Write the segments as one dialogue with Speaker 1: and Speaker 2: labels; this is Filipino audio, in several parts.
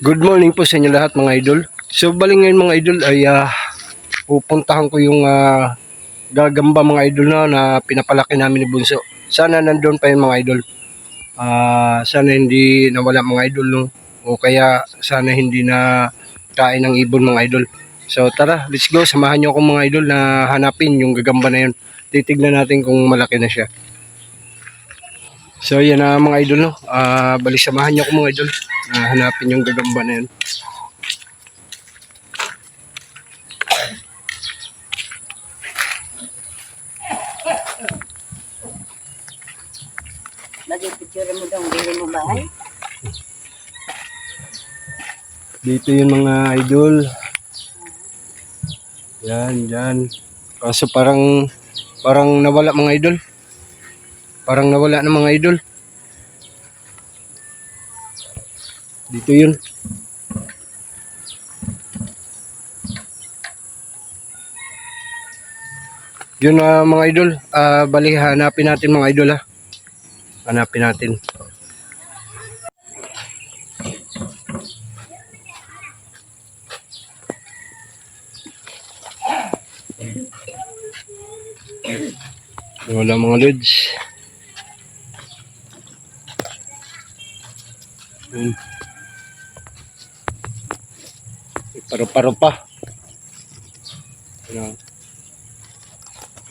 Speaker 1: Good morning po sa inyo lahat mga idol. So bali ngayon mga idol ay ah, pupuntahan ko yung ah, gagamba mga idol na, na pinapalaki namin ni Bunso. Sana nandun pa yung mga idol. Ah, sana hindi nawala mga idol no. O kaya sana hindi na kain ng ibon mga idol. So tara, let's go. Samahan niyo ako mga idol na hanapin yung gagamba na yun. Titignan natin kung malaki na siya. So yan na mga idol no. Ah, bali samahan niyo ako mga idol na hanapin yung gagamba na yun.
Speaker 2: Lagi picture mo daw, hindi mo bahay.
Speaker 1: Dito yung mga idol. Yan, yan. Kaso parang parang nawala mga idol. Parang nawala ng mga idol. Dito yun. Yun ah, mga idol. Ah, bali hanapin natin mga idol ha. Hanapin natin. Wala mga lods. Yun. Paro-paro pa. Ano?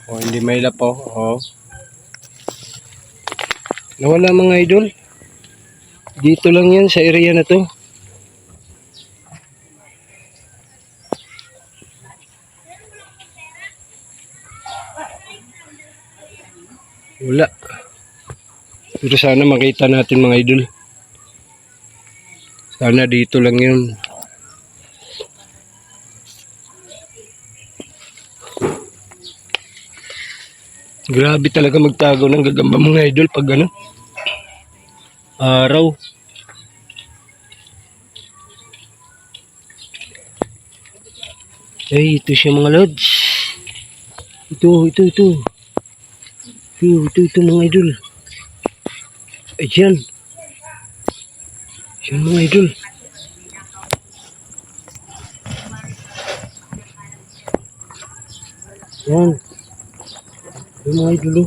Speaker 1: Oh, hindi may po. Oh. Nawala mga idol. Dito lang yan sa area na to. Wala. Pero sana makita natin mga idol. Sana dito lang yun. Grabe talaga magtago ng gagamba mga idol pag ano. Araw. Ay, ito siya mga lods. Ito, ito, ito. Ito, ito, ito mga idol. Ayan. Ayan mga idol. Ayan. Ayan mga idol.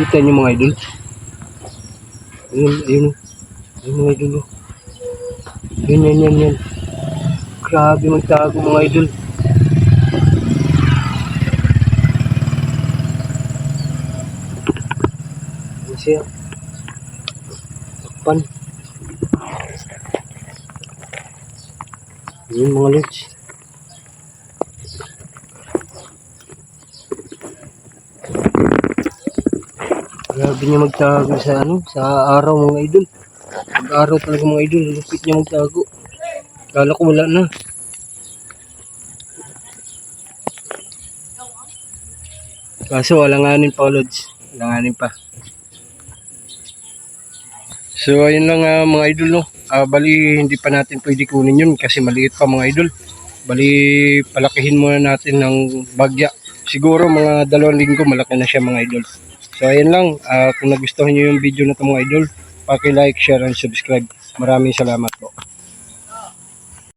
Speaker 1: Kita niyo mga idol. Ayan, ayan. oh. Ayan mga idol. oh. Ayan, yan, yan, yan. Grabe magtago mga idol. Ano siya? Takpan. Yun mga lods. Grabe niya magtago sa ano, sa araw mga idol. Pag araw talaga mga idol, lupit niya magtago. Kala ko wala na. Kaso walanganin pa lods. Walanganin pa. So ayun lang ah, mga idol no. Ah, bali hindi pa natin pwede kunin yun kasi maliit pa mga idol. Bali palakihin muna natin ng bagya. Siguro mga dalawang linggo malaki na siya mga idol. So ayun lang. Ah, kung nagustuhan niyo yung video na to mga idol, paki-like, share, and subscribe. Maraming salamat po.